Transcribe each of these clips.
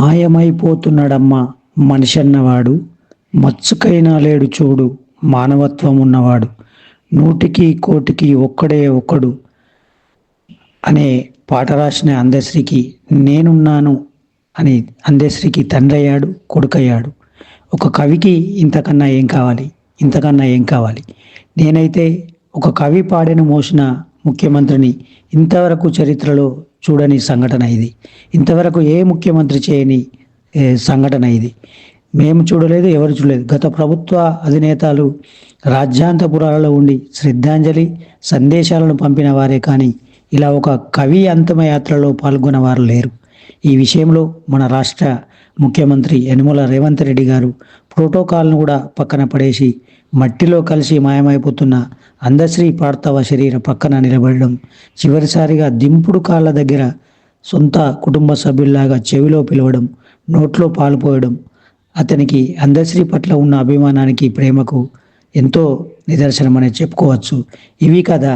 మాయమైపోతున్నాడమ్మా మనిషన్నవాడు. మచ్చుకైనా లేడు చూడు మానవత్వం ఉన్నవాడు నూటికి కోటికి ఒక్కడే ఒక్కడు అనే పాట రాసిన అందశ్రీకి నేనున్నాను అని అందశ్రీకి తండ్రి అయ్యాడు కొడుకయ్యాడు. ఒక కవికి ఇంతకన్నా ఏం కావాలి? ఇంతకన్నా ఏం కావాలి? నేనైతే ఒక కవి పాడెను మోసిన ముఖ్యమంత్రిని ఇంతవరకు చరిత్రలో చూడని సంఘటన ఇది. ఇంతవరకు ఏ ముఖ్యమంత్రి చేయని సంఘటన ఇది. మేము చూడలేదు ఎవరు చూడలేదు. గత ప్రభుత్వ అధినేతలు రాజ్యాంతపురాలలో ఉండి శ్రద్ధాంజలి సందేశాలను పంపిన వారే కానీ ఇలా ఒక కవి అంతమయాత్రలో పాల్గొన్న వారు లేరు. ఈ విషయంలో మన రాష్ట్ర ముఖ్యమంత్రి యనుమల రేవంత్ రెడ్డి గారు ప్రోటోకాల్ను కూడా పక్కన పడేసి మట్టిలో కలిసి మాయమైపోతున్న అందశ్రీ పార్థవ శరీర పక్కన నిలబడడం చివరిసారిగా దింపుడు కాళ్ళ దగ్గర సొంత కుటుంబ సభ్యుల్లాగా చెవిలో పిలవడం నోట్లో పాలుపోయడం అతనికి అందశ్రీ పట్ల ఉన్న అభిమానానికి ప్రేమకు ఎంతో నిదర్శనమని చెప్పుకోవచ్చు. ఇవి కదా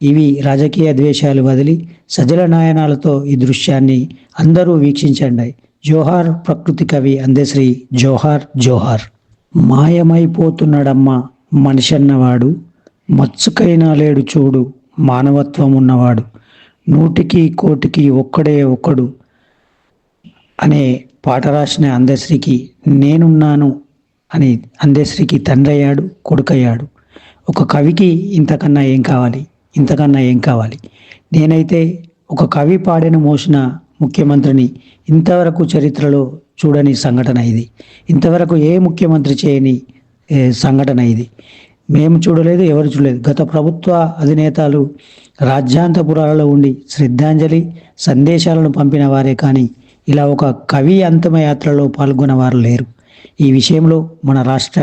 ఇవి రాజకీయ ద్వేషాలు వదిలి సజల నాయనాలతో ఈ దృశ్యాన్ని అందరూ వీక్షించండి. జోహార్ ప్రకృతి కవి అందశ్రీ జోహార్ జోహార్. మాయమైపోతున్నాడమ్మా మనిషన్నవాడు మచ్చుకైనా లేడు చూడు మానవత్వం ఉన్నవాడు నూటికి కోటికి ఒక్కడే ఒక్కడు అనే పాట రాసిన అందశ్రీకి నేనున్నాను అని అందశ్రీకి తండ్రి అయ్యాడు కొడుకయ్యాడు. ఒక కవికి ఇంతకన్నా ఏం కావాలి? ఇంతకన్నా ఏం కావాలి? నేనైతే ఒక కవి పాడిన మోసిన ముఖ్యమంత్రిని ఇంతవరకు చరిత్రలో చూడని సంఘటన ఇది. ఇంతవరకు ఏ ముఖ్యమంత్రి చేయని సంఘటన ఇది. మేము చూడలేదు ఎవరు చూడలేదు. గత ప్రభుత్వ అధినేతలు రాజ్యాంతపురాలలో ఉండి శ్రద్ధాంజలి సందేశాలను పంపిన వారే కానీ ఇలా ఒక కవి అంతిమయాత్రలో పాల్గొన్న వారు లేరు. ఈ విషయంలో మన రాష్ట్ర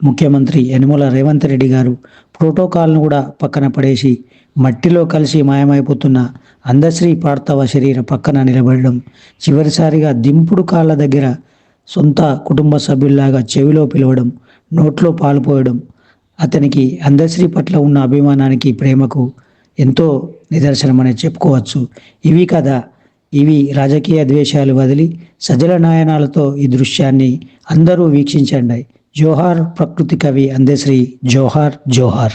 ముఖ్యమంత్రి యనుమల రేవంత్ రెడ్డి గారు ప్రోటోకాల్ను కూడా పక్కన పడేసి మట్టిలో కలిసి మాయమైపోతున్న అందశ్రీ పార్థవ శరీర పక్కన నిలబడడం చివరిసారిగా దింపుడు కాళ్ళ దగ్గర సొంత కుటుంబ సభ్యుల్లాగా చెవిలో పిలవడం నోట్లో పాలుపోయడం అతనికి అందశ్రీ పట్ల ఉన్న అభిమానానికి ప్రేమకు ఎంతో నిదర్శనమని చెప్పుకోవచ్చు. ఇవి కదా ఇవి రాజకీయ ద్వేషాలు వదిలి సజల నాయనాలతో ఈ దృశ్యాన్ని అందరూ వీక్షించండి. జోహార్ ప్రకృతి కవి అందశ్రీ జోహార్ జోహార్.